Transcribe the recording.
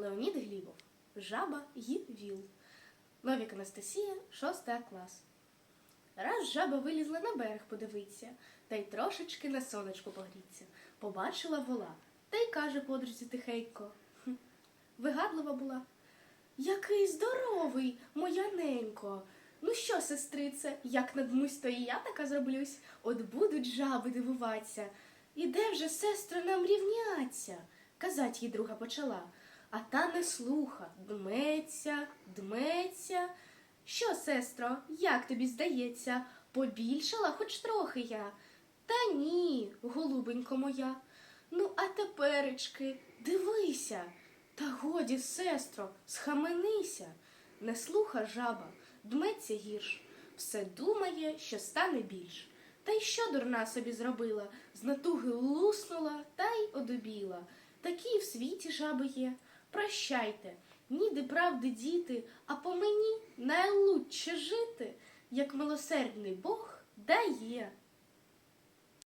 Леонід Глібов. Жаба й віл. Новік Анастасія, 6 клас. Раз жаба вилізла на берег подивитися, та й трошечки на сонечку погріться. Побачила вола, та й каже подрузі тихенько. «Хм, Вигадлива була. Який здоровий, моя ненько. Ну що, сестрице, як надмусь, то і я така зроблюсь, от будуть жаби дивуватися. І де вже, сестро, нам рівняться? Казать їй друга почала. А та не слуха, дметься, дметься. Що, сестро, як тобі здається, побільшала хоч трохи я? Та ні, голубенько моя. Ну, а теперечки, дивися. Та годі, сестро, схаменися. Не слуха жаба, дметься гірш, все думає, що стане більш. Та й що дурна собі зробила? З натуги луснула та й одобіла. Такі в світі жаби є. Прощайте, ніде правди діти, а по мені найлучше жити, як милосердний Бог дає.